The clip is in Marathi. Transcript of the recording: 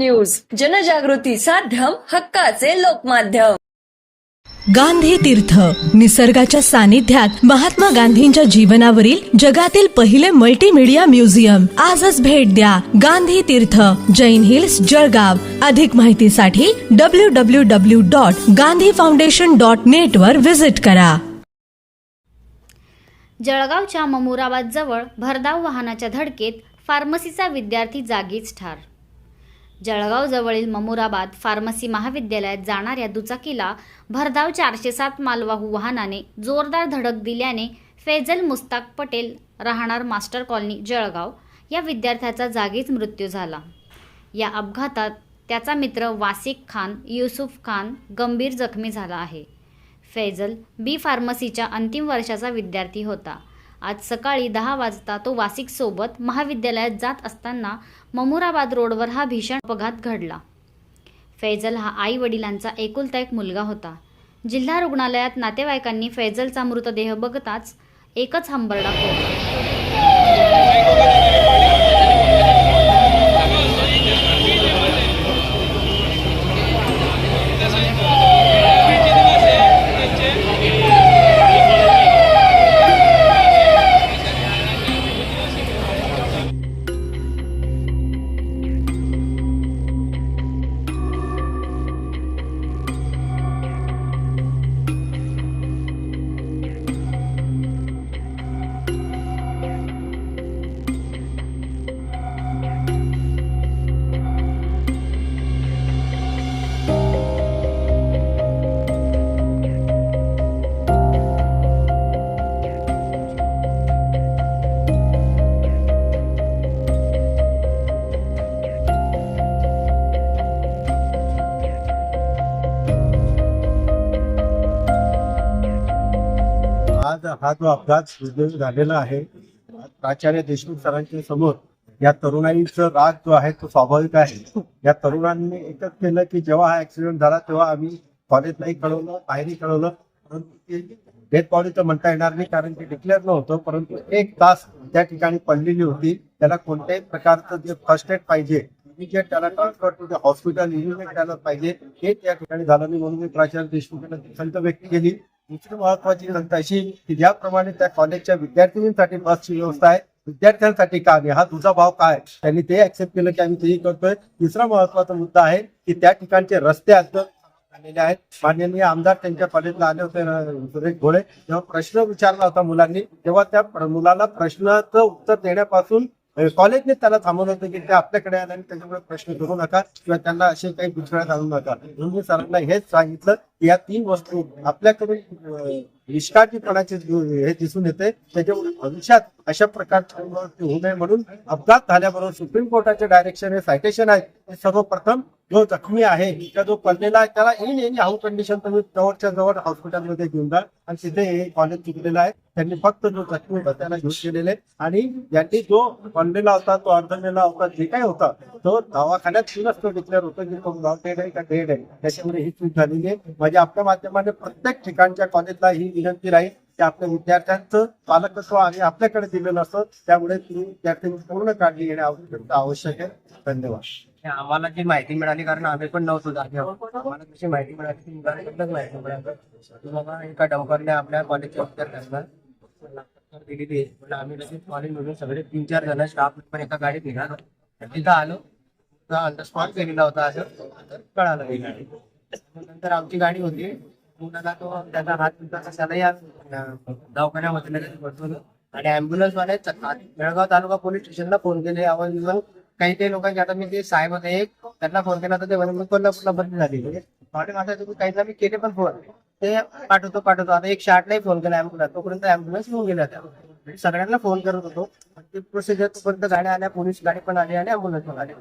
न्यूज. जनजागृती साध्यम हक्काचे लोकमाध्यम. गांधी तीर्थ निसर्गाच्या सानिध्यात महात्मा गांधींच्या जीवनावरील जगातील पहिले मल्टीमीडिया म्युझियम आजच भेट द्या गांधी तीर्थ जैन हिल्स जळगाव. अधिक माहितीसाठी W W W dot Gandhi foundation dot net वर विजिट करा. जळगावच्या ममुराबाद जवळ भरधाव वाहनाच्या धडकेत फार्मसीचा विद्यार्थी जागीच ठार जळगाव जवळील ममुराबाद फार्मसी महाविद्यालयात जाणाऱ्या दुचाकीला भरधाव चारशे सात मालवाहू वाहनाने जोरदार धडक दिल्याने फैजल मुस्ताक पटेल राहणार मास्टर कॉलनी जळगाव. या विद्यार्थ्याचा जागीच मृत्यू झाला. या अपघातात त्याचा मित्र वासिक खान युसुफ खान गंभीर जखमी झाला आहे. फैजल बी फार्मसीच्या अंतिम वर्षाचा विद्यार्थी होता. आज सकाळी दहा वाजता तो वासिकसोबत महाविद्यालयात जात असताना ममुराबाद रोडवर हा भीषण अपघात घडला. फैजल हा आई वडिलांचा एकुलता एक मुलगा होता. जिल्हा रुग्णालयात नातेवाईकांनी फैजलचा मृतदेह बघताच एकच हंबरडा फोडला आज हा जो अपघात दुर्दैवी झालेला आहे. प्राचार्य देशमुख सरांच्या समोर या तरुणाईचं राग जो आहे तो स्वाभाविक आहे. या तरुणांनी एकच केलं की जेव्हा हा ऍक्सिडेंट झाला तेव्हा आम्ही कॉलेजलाही कळवलं बाहेरही कळवलं. परंतु डेथ बॉडी तर म्हणता येणार नाही कारण की डिक्लेअर नव्हतं. परंतु एक तास त्या ठिकाणी पडलेली होती. त्याला कोणत्याही प्रकारचं जे फर्स्ट एड पाहिजे इमिजिएट त्याला ट्रान्सफर टू हॉस्पिटल इमिजिएट त्याला पाहिजे हे त्या ठिकाणी झालं नाही म्हणून मी प्राचार्य देशमुख यांना खंत व्यक्त केली. दुसरी महत्वाची खंत अशी की ज्याप्रमाणे त्या कॉलेजच्या विद्यार्थिनींसाठी बसची व्यवस्था आहे विद्यार्थ्यांसाठी काय हा तुझा भाव काय त्यांनी ते ऍक्सेप्ट केलं की आम्ही तेही करतोय. तिसरा महत्त्वाचा मुद्दा आहे की त्या ठिकाणचे रस्ते अद्याप झालेले आहेत. माननीय आमदार त्यांच्या कॉलेजला आले होते सुरेश घोळे तेव्हा प्रश्न विचारला होता मुलांनी तेव्हा त्या मुलाला प्रश्नाचं उत्तर देण्यापासून म्हणजे कॉलेजने त्याला थांबवलं होतं की ते आपल्याकडे आले आणि त्याच्यामुळे प्रश्न करू नका किंवा त्यांना असे काही दुसऱ्या आणू नका. म्हणून मी सरांना हेच सांगितलं की या तीन वस्तू आपल्याकडून निष्काळजीपणाचे हे दिसून येते त्याच्यामुळे भविष्यात अशा प्रकारच्या होऊ नये म्हणून अपघात झाल्याबरोबर सुप्रीम कोर्टाचे डायरेक्शन हे सायटेशन आहे. ते सर्वप्रथम जो जखमी आहे त्या जो पडलेला आहे त्याला इन एनी हाऊस कंडिशन तुम्ही जवळच्या जवळ हॉस्पिटलमध्ये घेऊन जा. आणि तिथे हे कॉलेज चुकलेलं आहे. त्यांनी फक्त जो जखमी होता त्याला घेऊन गेलेले. आणि ज्यांनी जो पडलेला होता तो अर्धमेला होता जे काही होता तो दवाखान्यात येऊनच तो डिक्लेअर होतो की तो डेड आहे का डेड आहे. त्याच्यामुळे ही चूक झालेली आहे. म्हणजे आपल्या माध्यमाने प्रत्येक ठिकाणच्या कॉलेजला ही विनंती राहील की आपल्या विद्यार्थ्यांचं पालकत्व आम्ही आपल्याकडे दिलेलं असतं. त्यामुळे तुम्ही विद्यार्थ्यांची पूर्ण काळजी घेणे आवश्यक आहे. धन्यवाद. आम्हाला जी माहिती मिळाली कारण आम्ही पण नव्हतो जागेवर आम्हाला कशी माहिती मिळाली ती मुलांकडूनच माहिती मिळाली. की बाबा एका डंपरने आपल्या कॉलेजच्या विद्यार्थ्यांना दिलेली आहे. पण आम्ही लगेच कॉलेज मिळून सगळे तीन चार जण स्टाफ पण एका गाडीत निघालो. तिथं आलो. ऑन द स्पॉट केलेला होता असं. कळालं गाडी नंतर आमची गाडी होती. मुलाला तो त्याचा हात तुमचा कशाला दवाखान्यामध्ये बसवलं. आणि अँब्युलन्स वाले बेळगाव तालुका पोलीस स्टेशनला फोन केले. आवाज काही काही लोकांचे आता मी ते साहेब होते एक त्यांना फोन केला तर ते म्हणे कोल्हापूरला बदली झाली. म्हणजे थोडे माझ्या मी केले पण फोन ते पाठवतो पाठवतो. आता एक शार्टलाही फोन केला अँब्युलन्स तोपर्यंत अँब्युलन्स होऊन गेला त्या सगळ्यांना फोन करत होतो. ते प्रोसिजर तोपर्यंत गाड्या आल्या पोलीस गाडी पण आली आणि अँब्युलन्स पण आली.